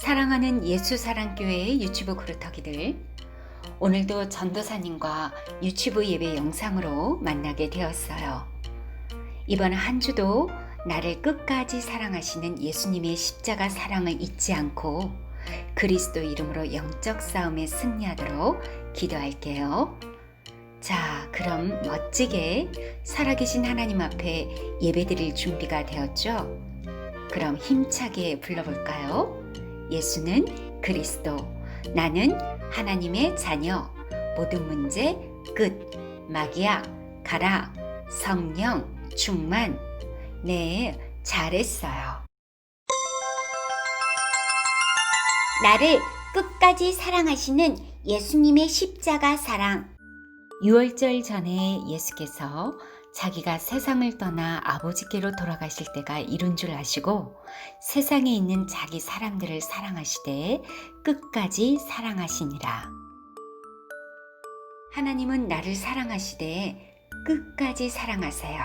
사랑하는 예수 사랑교회의 유튜브 그루터기들 오늘도 전도사님과 유튜브 예배 영상으로 만나게 되었어요. 이번 한 주도 나를 끝까지 사랑하시는 예수님의 십자가 사랑을 잊지 않고 그리스도 이름으로 영적 싸움에 승리하도록 기도할게요. 자, 그럼 멋지게 살아계신 하나님 앞에 예배드릴 준비가 되었죠? 그럼 힘차게 불러볼까요? 예수는 그리스도, 나는 하나님의 자녀, 모든 문제 끝, 마귀야, 가라, 성령, 충만. 네, 잘했어요. 나를 끝까지 사랑하시는 예수님의 십자가 사랑. 6월절 전에 예수께서 자기가 세상을 떠나 아버지께로 돌아가실 때가 이룬 줄 아시고 세상에 있는 자기 사람들을 사랑하시되 끝까지 사랑하시니라. 하나님은 나를 사랑하시되 끝까지 사랑하세요.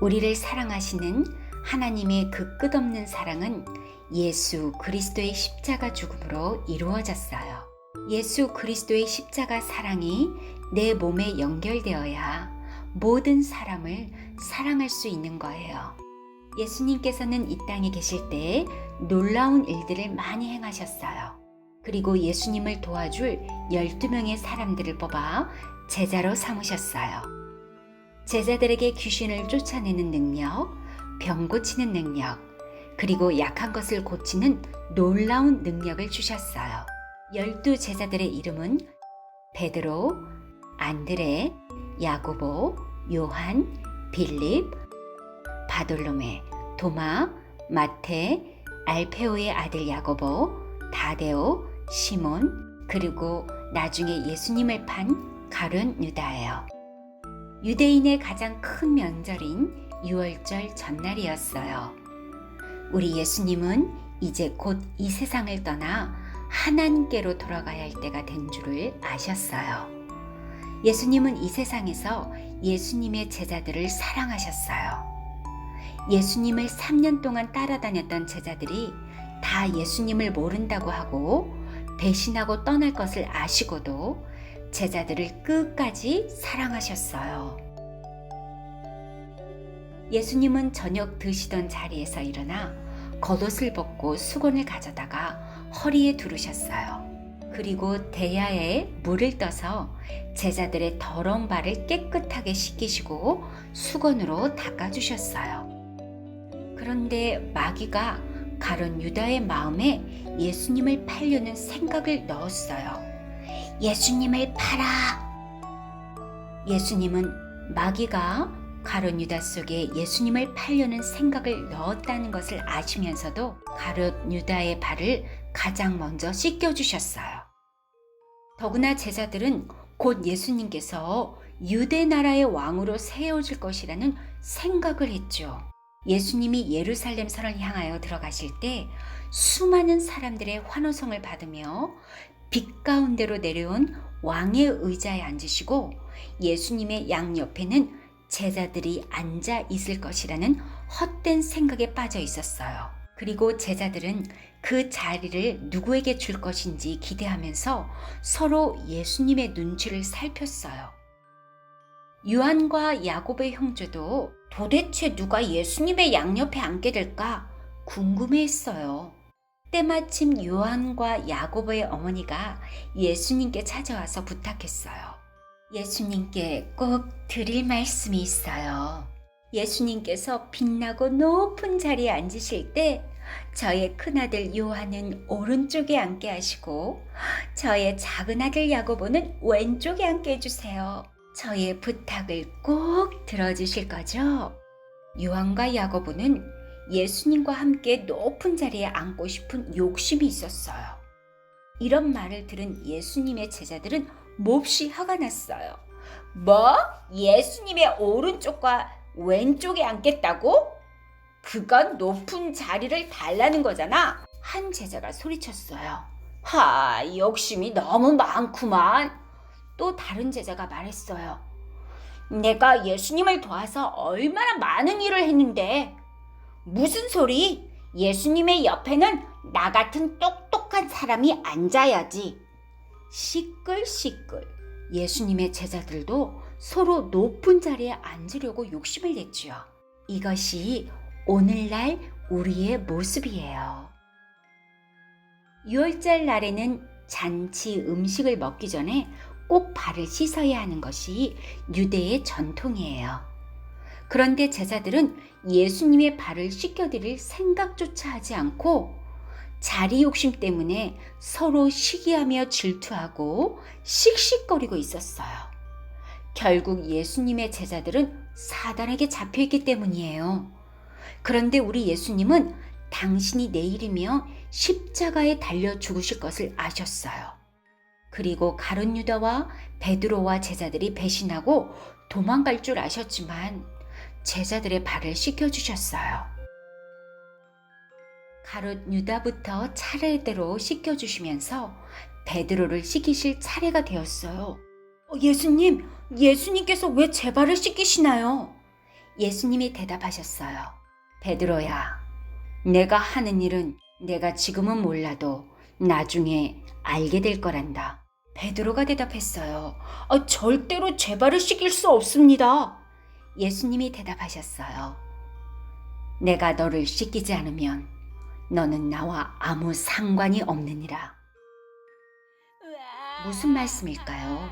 우리를 사랑하시는 하나님의 그 끝없는 사랑은 예수 그리스도의 십자가 죽음으로 이루어졌어요. 예수 그리스도의 십자가 사랑이 내 몸에 연결되어야 모든 사람을 사랑할 수 있는 거예요. 예수님께서는 이 땅에 계실 때 놀라운 일들을 많이 행하셨어요. 그리고 예수님을 도와줄 12명의 사람들을 뽑아 제자로 삼으셨어요. 제자들에게 귀신을 쫓아내는 능력, 병 고치는 능력, 그리고 약한 것을 고치는 놀라운 능력을 주셨어요. 열두 제자들의 이름은 베드로, 안드레, 야고보, 요한, 빌립, 바돌로메, 도마, 마테, 알페오의 아들 야고보, 다데오, 시몬, 그리고 나중에 예수님을 판 가룟 유다예요. 유대인의 가장 큰 명절인 6월절 전날이었어요. 우리 예수님은 이제 곧 이 세상을 떠나 하나님께로 돌아가야 할 때가 된 줄을 아셨어요. 예수님은 이 세상에서 예수님의 제자들을 사랑하셨어요. 예수님을 3년 동안 따라다녔던 제자들이 다 예수님을 모른다고 하고 배신하고 떠날 것을 아시고도 제자들을 끝까지 사랑하셨어요. 예수님은 저녁 드시던 자리에서 일어나 겉옷을 벗고 수건을 가져다가 허리에 두르셨어요. 그리고 대야에 물을 떠서 제자들의 더러운 발을 깨끗하게 씻기시고 수건으로 닦아주셨어요. 그런데 마귀가 가론 유다의 마음에 예수님을 팔려는 생각을 넣었어요. 예수님을 팔아. 예수님은 마귀가 가론 유다 속에 예수님을 팔려는 생각을 넣었다는 것을 아시면서도 가론 유다의 발을 가장 먼저 씻겨 주셨어요. 더구나 제자들은 곧 예수님께서 유대 나라의 왕으로 세워질 것이라는 생각을 했죠. 예수님이 예루살렘 선을 향하여 들어가실 때 수많은 사람들의 환호성을 받으며 빛 가운데로 내려온 왕의 의자에 앉으시고 예수님의 양 옆에는 제자들이 앉아 있을 것이라는 헛된 생각에 빠져 있었어요. 그리고 제자들은 그 자리를 누구에게 줄 것인지 기대하면서 서로 예수님의 눈치를 살폈어요. 유한과 야곱의 형제도 도대체 누가 예수님의 양옆에 앉게 될까 궁금해했어요. 때마침 요한과 야고보의 어머니가 예수님께 찾아와서 부탁했어요. 예수님께 꼭 드릴 말씀이 있어요. 예수님께서 빛나고 높은 자리에 앉으실 때 저의 큰아들 요한은 오른쪽에 앉게 하시고 저의 작은 아들 야고보는 왼쪽에 앉게 해주세요. 저의 부탁을 꼭 들어주실 거죠? 요한과 야고보는 예수님과 함께 높은 자리에 앉고 싶은 욕심이 있었어요. 이런 말을 들은 예수님의 제자들은 몹시 화가 났어요. 뭐? 예수님의 오른쪽과 왼쪽에 앉겠다고? 그건 높은 자리를 달라는 거잖아. 한 제자가 소리쳤어요. 하, 욕심이 너무 많구만. 또 다른 제자가 말했어요. 내가 예수님을 도와서 얼마나 많은 일을 했는데 무슨 소리? 예수님의 옆에는 나 같은 똑똑한 사람이 앉아야지. 시끌시끌 예수님의 제자들도 서로 높은 자리에 앉으려고 욕심을 냈지요. 이것이 오늘날 우리의 모습이에요. 유월절 날에는 잔치 음식을 먹기 전에 꼭 발을 씻어야 하는 것이 유대의 전통이에요. 그런데 제자들은 예수님의 발을 씻겨드릴 생각조차 하지 않고 자리 욕심 때문에 서로 시기하며 질투하고 씩씩거리고 있었어요. 결국 예수님의 제자들은 사단에게 잡혀있기 때문이에요. 그런데 우리 예수님은 당신이 내일이며 십자가에 달려 죽으실 것을 아셨어요. 그리고 가룟 유다와 베드로와 제자들이 배신하고 도망갈 줄 아셨지만 제자들의 발을 씻겨 주셨어요. 가롯 유다부터 차례대로 씻겨 주시면서 베드로를 씻기실 차례가 되었어요. 어, 예수님, 예수님께서 왜 제 발을 씻기시나요? 예수님이 대답하셨어요. 베드로야, 내가 하는 일은 내가 지금은 몰라도 나중에 알게 될 거란다. 베드로가 대답했어요. 아, 절대로 제 발을 씻길 수 없습니다. 예수님이 대답하셨어요. 내가 너를 씻기지 않으면 너는 나와 아무 상관이 없느니라. 무슨 말씀일까요?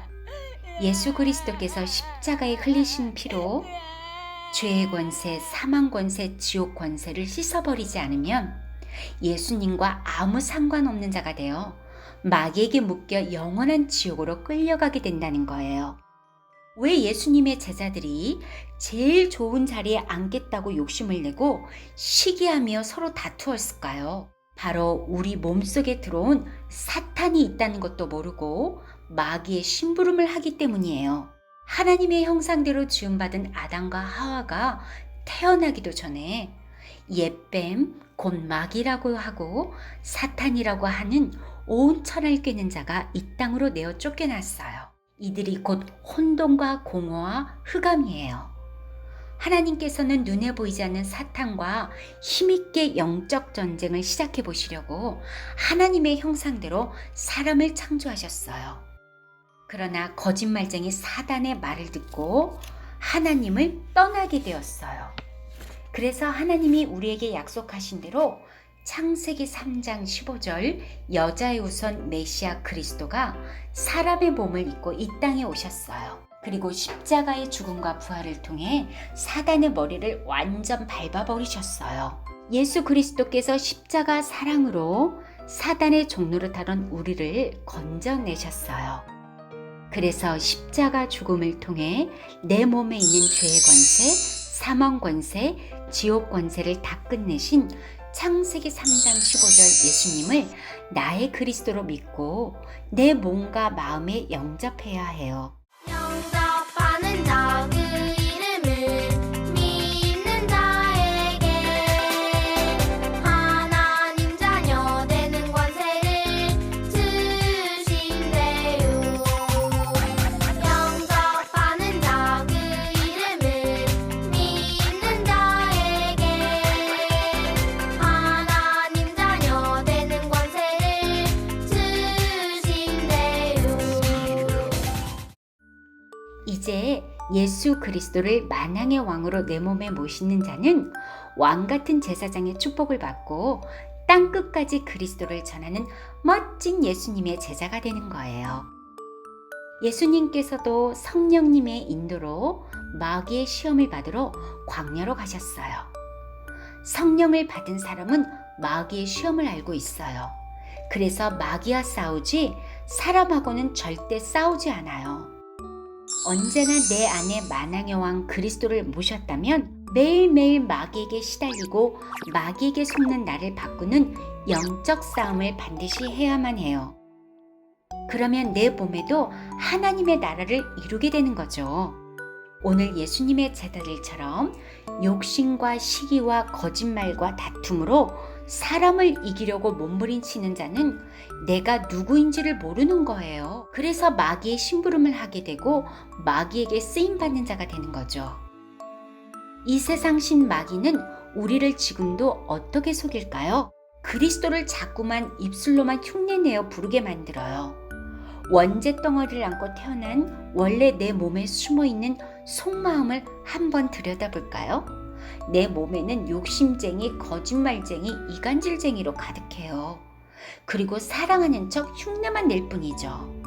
예수 그리스도께서 십자가에 흘리신 피로 죄의 권세, 사망 권세, 지옥 권세를 씻어버리지 않으면 예수님과 아무 상관없는 자가 되어 마귀에게 묶여 영원한 지옥으로 끌려가게 된다는 거예요. 왜 예수님의 제자들이 제일 좋은 자리에 앉겠다고 욕심을 내고 시기하며 서로 다투었을까요? 바로 우리 몸속에 들어온 사탄이 있다는 것도 모르고 마귀의 심부름을 하기 때문이에요. 하나님의 형상대로 지음받은 아담과 하와가 태어나기도 전에 옛뱀, 곧 마귀라고 하고 사탄이라고 하는 온 천을 꿰는 자가 이 땅으로 내어 쫓겨났어요. 이들이 곧 혼돈과 공허와 흑암이에요. 하나님께서는 눈에 보이지 않는 사탄과 힘있게 영적 전쟁을 시작해 보시려고 하나님의 형상대로 사람을 창조하셨어요. 그러나 거짓말쟁이 사단의 말을 듣고 하나님을 떠나게 되었어요. 그래서 하나님이 우리에게 약속하신 대로 창세기 3장 15절 여자의 우선 메시아 그리스도가 사람의 몸을 입고 이 땅에 오셨어요. 그리고 십자가의 죽음과 부활을 통해 사단의 머리를 완전 밟아버리셨어요. 예수 그리스도께서 십자가 사랑으로 사단의 종로를 타던 우리를 건져내셨어요. 그래서 십자가 죽음을 통해 내 몸에 있는 죄의 권세, 사망 권세, 지옥 권세를 다 끝내신 창세기 3장 15절 예수님을 나의 그리스도로 믿고 내 몸과 마음에 영접해야 해요. 예수 그리스도를 만왕의 왕으로 내 몸에 모시는 자는 왕 같은 제사장의 축복을 받고 땅 끝까지 그리스도를 전하는 멋진 예수님의 제자가 되는 거예요. 예수님께서도 성령님의 인도로 마귀의 시험을 받으러 광야로 가셨어요. 성령을 받은 사람은 마귀의 시험을 알고 있어요. 그래서 마귀와 싸우지 사람하고는 절대 싸우지 않아요. 언제나 내 안에 만왕의 왕 그리스도를 모셨다면 매일매일 마귀에게 시달리고 마귀에게 속는 나를 바꾸는 영적 싸움을 반드시 해야만 해요. 그러면 내 몸에도 하나님의 나라를 이루게 되는 거죠. 오늘 예수님의 제자들처럼 욕심과 시기와 거짓말과 다툼으로 사람을 이기려고 몸부림치는 자는 내가 누구인지를 모르는 거예요. 그래서 마귀의 심부름을 하게 되고 마귀에게 쓰임 받는 자가 되는 거죠. 이 세상 신 마귀는 우리를 지금도 어떻게 속일까요? 그리스도를 자꾸만 입술로만 흉내내어 부르게 만들어요. 원재 덩어리를 안고 태어난 원래 내 몸에 숨어 있는 속마음을 한번 들여다볼까요? 내 몸에는 욕심쟁이, 거짓말쟁이, 이간질쟁이로 가득해요. 그리고 사랑하는 척 흉내만 낼 뿐이죠.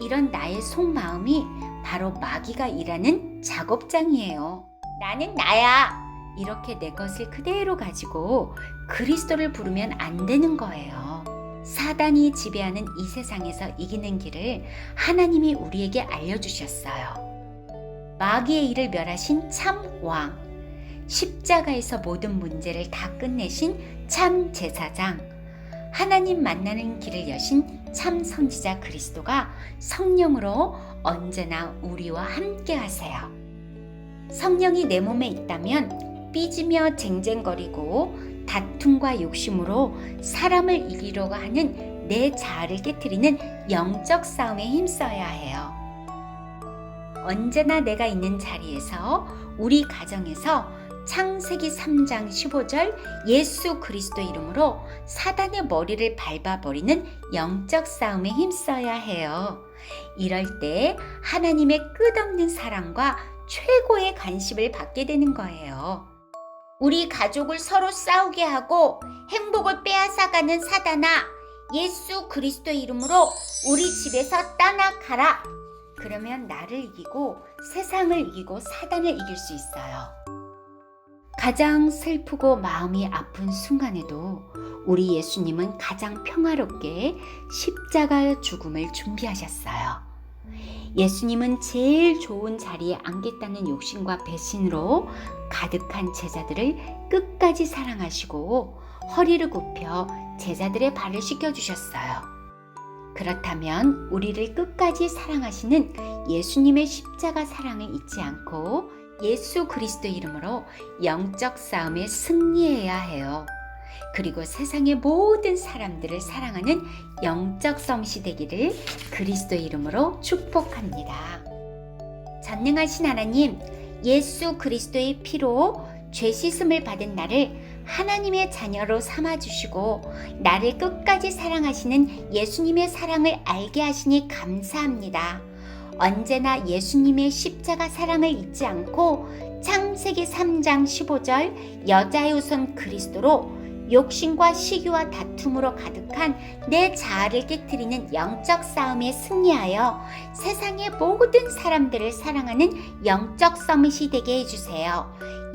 이런 나의 속마음이 바로 마귀가 일하는 작업장이에요. 나는 나야! 이렇게 내 것을 그대로 가지고 그리스도를 부르면 안 되는 거예요. 사단이 지배하는 이 세상에서 이기는 길을 하나님이 우리에게 알려주셨어요. 마귀의 일을 멸하신 참 왕, 십자가에서 모든 문제를 다 끝내신 참 제사장, 하나님 만나는 길을 여신 참 선지자 그리스도가 성령으로 언제나 우리와 함께 하세요. 성령이 내 몸에 있다면 삐지며 쟁쟁거리고 다툼과 욕심으로 사람을 이기려고 하는 내 자아를 깨뜨리는 영적 싸움에 힘써야 해요. 언제나 내가 있는 자리에서 우리 가정에서 창세기 3장 15절 예수 그리스도 이름으로 사단의 머리를 밟아버리는 영적 싸움에 힘써야 해요. 이럴 때 하나님의 끝없는 사랑과 최고의 간십을 받게 되는 거예요. 우리 가족을 서로 싸우게 하고 행복을 빼앗아가는 사단아, 예수 그리스도 이름으로 우리 집에서 떠나가라. 그러면 나를 이기고 세상을 이기고 사단을 이길 수 있어요. 가장 슬프고 마음이 아픈 순간에도 우리 예수님은 가장 평화롭게 십자가 죽음을 준비하셨어요. 예수님은 제일 좋은 자리에 앉겠다는 욕심과 배신으로 가득한 제자들을 끝까지 사랑하시고 허리를 굽혀 제자들의 발을 씻겨주셨어요. 그렇다면 우리를 끝까지 사랑하시는 예수님의 십자가 사랑을 잊지 않고 예수 그리스도 이름으로 영적 싸움에 승리해야 해요. 그리고 세상의 모든 사람들을 사랑하는 영적 성시 되기를 그리스도 이름으로 축복합니다. 전능하신 하나님, 예수 그리스도의 피로 죄 씻음을 받은 나를 하나님의 자녀로 삼아주시고 나를 끝까지 사랑하시는 예수님의 사랑을 알게 하시니 감사합니다. 언제나 예수님의 십자가 사랑을 잊지 않고 창세기 3장 15절 여자의 우선 그리스도로 욕심과 시기와 다툼으로 가득한 내 자아를 깨뜨리는 영적 싸움에 승리하여 세상의 모든 사람들을 사랑하는 영적 서밋이 되게 해주세요.